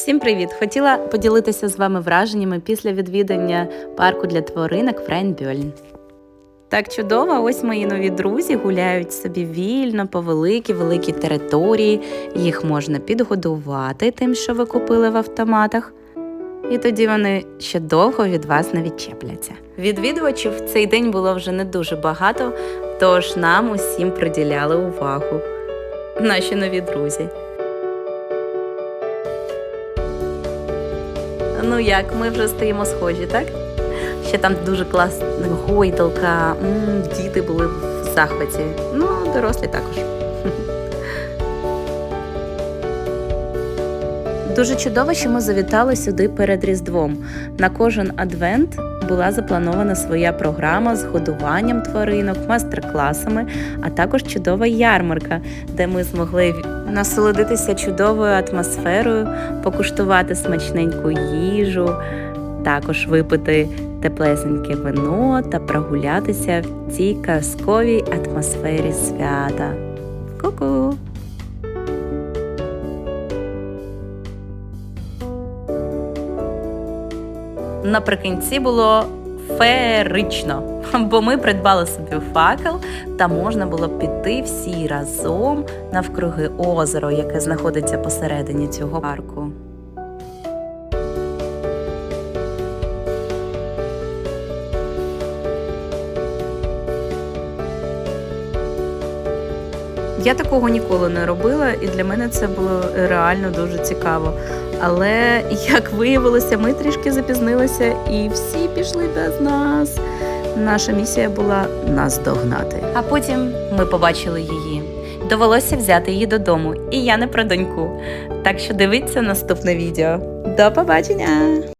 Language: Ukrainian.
Всім привіт! Хотіла поділитися з вами враженнями після відвідання парку для тваринок Фрайнбьольн. Так чудово, ось мої нові друзі гуляють собі вільно по великій великій території. Їх можна підгодувати тим, що ви купили в автоматах. І тоді вони ще довго від вас не відчепляться. Відвідувачів цей день було вже не дуже багато, тож нам усім приділяли увагу. Наші нові друзі. Ну як, ми вже стаємо схожі, так? Ще там дуже класна гойдалка, діти були в захваті. Ну, дорослі також. Дуже чудово, що ми завітали сюди перед Різдвом. На кожен адвент була запланована своя програма з годуванням тваринок, майстер-класами, а також чудова ярмарка, де ми змогли насолодитися чудовою атмосферою, покуштувати смачненьку їжу, також випити теплесеньке вино та прогулятися в цій казковій атмосфері свята. Ку-ку! Наприкінці було феєрично, бо ми придбали собі факел та можна було піти всі разом навкруги озеро, яке знаходиться посередині цього парку. Я такого ніколи не робила, і для мене це було реально дуже цікаво. Але як виявилося, ми трішки запізнилися і всі пішли без нас. Наша місія була наздогнати. А потім ми побачили її. Довелося взяти її додому, і я не про доньку. Так що дивіться наступне відео. До побачення!